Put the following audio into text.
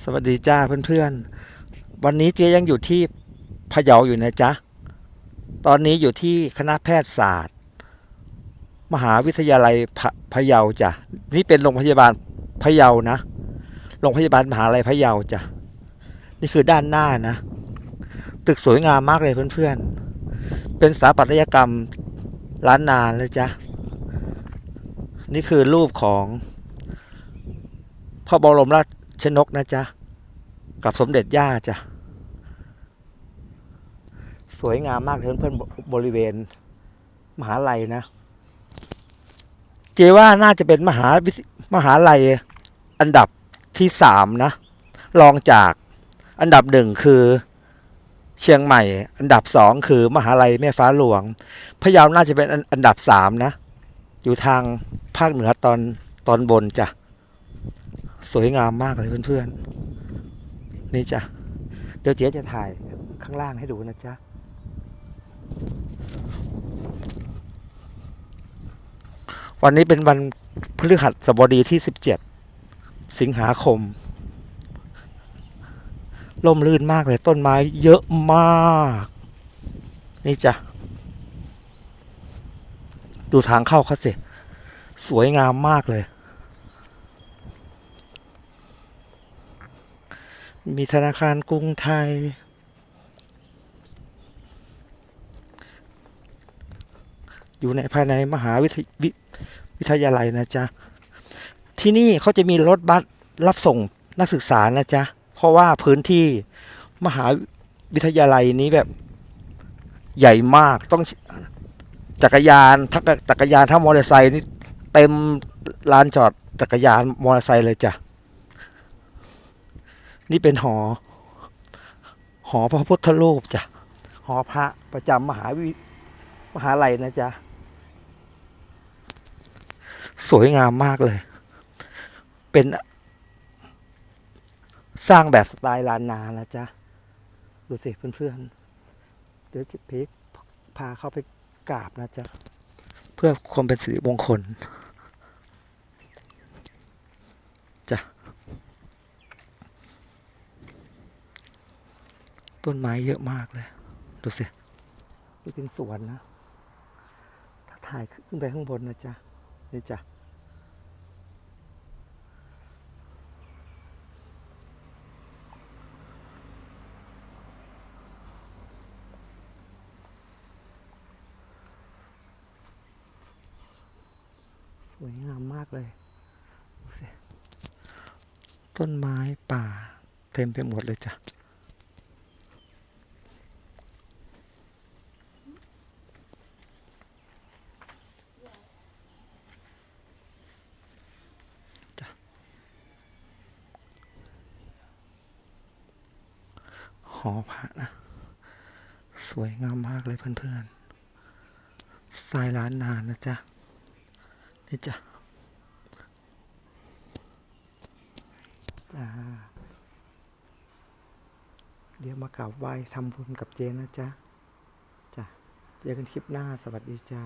สวัสดีจ้าเพื่อนๆ วันนี้เจ๊ยังอยู่ที่พะเยาอยู่นะจ๊ะ ตอนนี้อยู่ที่คณะแพทยศาสตร์ มหาวิทยาลัยพะพะเยาจ้ะ นี่เป็นโรงพยาบาลพะเยานะ โรงพยาบาลมหาลัยพะเยาจ้ะ นี่คือด้านหน้านะ ตึกสวยงามมากเลยเพื่อนๆ เป็นสถาปัตยกรรมล้านนานเลยจ้ะ นี่คือรูปของพระบรมราช ชนกนะจ๊ะ กับสมเด็จย่าจ้ะ สวยงามมากเลยเพื่อนบริเวณ มหาลัยนะ เจว่าน่าจะเป็นมหาวิทมหาลัยอันดับที่สามนะรองจากอันดับหนึ่งคือเชียงใหม่ อันดับสองคือ มหาลัยแม่ฟ้าหลวงพะเยาน่าจะเป็นอันดับสามนะ อยู่ทางภาคเหนือตอนตอนบนจ้ะ สวยงามมากเลยเพื่อนๆ นี่จ้ะ เดี๋ยวเจ๊จะถ่ายข้างล่างให้ดูนะจ๊ะ วันนี้เป็นวันพฤหัสบดีที่ 17 สิงหาคม ล่มลื่นมากเลยต้นไม้เยอะมาก นี่จ้ะ ดูทางเข้าเขาสิ สวยงามมากเลย มีธนาคารกรุงไทย อยู่ในภายในมหาวิทยวิวิทยาลัยนะจ๊ะ ที่นี่เขาจะมีรถบัสรับส่งนักศึกษานะจ๊ะ เพราะว่าพื้นที่มหาวิทยาลัยนี้แบบใหญ่มากต้องจักรยานทั้งจักรยานทั้งมอเตอร์ไซค์นี่เต็มลานจอดจักรยานมอเตอร์ไซค์เลยจ้ะ นี่เป็นหอ หอพระพุทธรูปจ้ะ หอพระประจำมหาวิมหาลัยนะจ๊ะ สวยงามมากเลย เป็นสร้างแบบสไตล์ลานนานะจ๊ะ ดูสิเพื่อนๆ เดี๋ยวจิพิกพาเข้าไปกราบนะจ๊ะ เพื่อความเป็นสิริมงคล ต้นไม้เยอะมากเลย ดูสินี่เป็นสวนนะ ถ้าถ่ายขึ้นไปข้างบนนะจ๊ะ นี่จ้ะสวยงามมากเลยดูสิต้นไม้ป่า เต็มไปหมดเลยจ้ะ หอพระนะ สวยงามมากเลยเพื่อนๆสไตล์ร้านนานนะจ๊ะ นี่จ้ะจ้าเดี๋ยวมากราบไหว้ทำบุญกับเจนนะจ๊ะจ้ะเจอกันคลิปหน้าสวัสดีจ้า